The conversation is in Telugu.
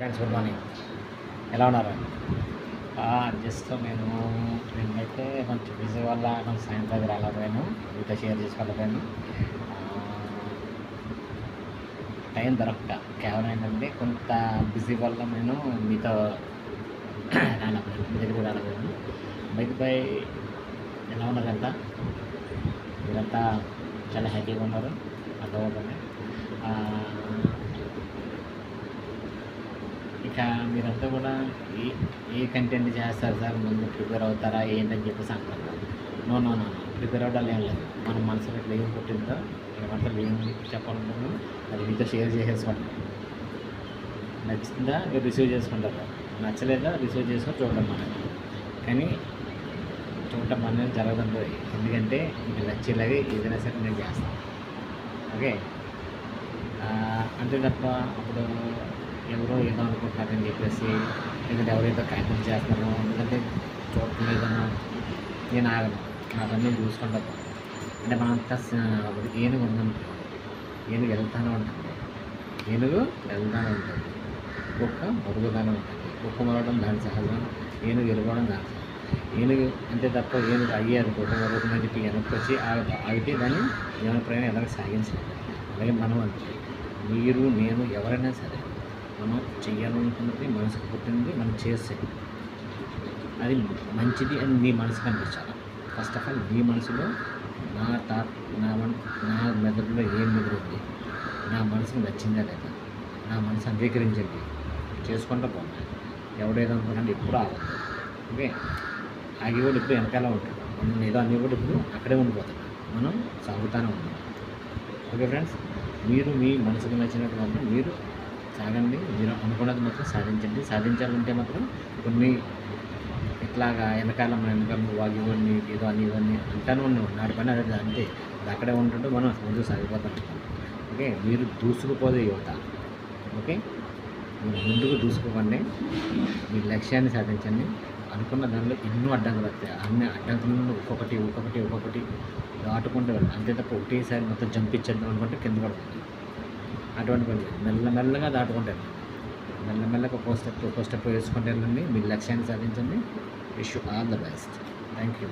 ఫ్రెండ్స్ గుడ్ మార్నింగ్ ఎలా ఉన్నారు? జస్ట్ నేను నిన్నైతే కొంచెం బిజీ వల్ల కొంచెం సాయంత్రం రాలేకపోయాను. మీతో షేర్ చేసుకోలేకపోయాను. టైం దొరకట కేవలం ఏంటంటే కొంత బిజీ వల్ల నేను మీతో రాలేకపోయాను. మీ దగ్గరికి రాలేకపోయాను. బైక్ పై ఎలా ఉన్నదంతా మీరంతా చాలా హ్యాపీగా ఉన్నారు. అర్థమవుతుంది. ఇక మీరంతా కూడా ఏ ఏ కంటెంట్ చేస్తారు సార్? ముందు ప్రిపేర్ అవుతారా? ఏంటని చెప్పేసి అంటారు నో నో నో ప్రిపేర్ అవ్వడం ఏం లేదు. మన మనసులో ఇట్లా ఏం పుట్టిందో ఏమంటారు ఏం చెప్పాలనుకుంటున్నాను అది మీతో షేర్ చేసేసుకోండి. నచ్చిందా? మీరు రిసీవ్ చేసుకుంటారు. నచ్చలేదా? రిసీవ్ చేసుకొని చూడడం మనకి కానీ చూడటం అనేది జరగదండి. ఎందుకంటే మీకు నచ్చేలాగే ఏదైనా సరే నేను చేస్తాను. ఓకే? అంతే తప్ప అప్పుడు ఎవరో ఏదో అనుకుంటున్నారని చెప్పేసి ఎందుకంటే ఎవరైతే కాగితం చేస్తున్నారో ఎందుకంటే చూడటం లేదనో నేను ఆగను. అవన్నీ చూసుకుంటాను అంటే మనంతా ఏనుగు ఉందనుకో ఏనుగు వెళ్తానే ఉంటుంది. ఏనుగు వెళ్తానే ఉంటుంది. కుక్క మరుగుతానే ఉంటుంది. కుక్క మరగడం దాని సహజం. ఏనుగు వెళ్ళిపోవడం దాని సహజం. ఏనుగు అంతే తప్ప ఏనుగు అయ్యారు కుక్క మరుగుతుందని చెప్పి వెనక్కి వచ్చి ఆగదు ఆగితే దాన్ని జీవన ప్రయాణం ఎలాగ సాగించలేదు అలాగే మనం అంటే మీరు నేను ఎవరైనా సరే మనం చేయాలనుకున్నది మనసుకు పుట్టినది మనం చేస్తే అది మంచిది అని నీ మనసుకు అనిపించాలి? ఫస్ట్ ఆఫ్ ఆల్ నీ మనసులో నా తా నా మన నా మెదడులో ఏం మెదురుంది నా మనసుకు నచ్చిందా లేదా? నా మనసు అంగీకరించింది? చేసుకుంటూ పోవాలి ఎవడేదో అనుకున్నాడు ఎప్పుడు ఆగదు. ఓకే? ఆగి కూడా ఇప్పుడు వెనకాల ఉంటాడు. మనం ఏదో అన్ని కూడా ఇప్పుడు అక్కడే ఉండిపోతాడు మనం సాగుతానే ఉన్నాం. ఓకే ఫ్రెండ్స్ మీరు మీ మనసుకు నచ్చినట్టు మీరు సాగండి. మీరు అనుకున్నది మాత్రం సాధించండి. సాధించాలంటే మాత్రం కొన్ని ఇట్లాగా వెనకాల మన వెనకాల వాగి ఇవన్నీ ఏదో అని ఇవన్నీ అంటాను ఉన్నాం. నాటి పని అదే అంతే. అది అక్కడే ఉంటుంటే మనం ముందుకు సాగిపోతాం. ఓకే? మీరు దూసుకుపోదే యువత. ఓకే? మీరు ముందుకు దూసుకుపోండి. మీ లక్ష్యాన్ని సాధించండి. అనుకున్న దానిలో ఎన్నో అడ్డంకులు వస్తాయి. అన్ని అడ్డంకులను ఒక్కొక్కటి ఒక్కొక్కటి ఒక్కొక్కటి దాటుకుంటూ వెళ్ళాలి. అంతే తప్ప ఒకటేసారి మొత్తం జంపించేద్దాం అనుకుంటే కింద పడుతుంది అటువంటి పని మెల్లమెల్లగా దాటుకుంటారు. మెల్లమెల్లగా ఒక్కో స్టెప్ ఒక్కో స్టెప్ వేసుకుంటే వెళ్ళండి. మీ లక్ష్యాన్ని సాధించండి. Wish all the best thank you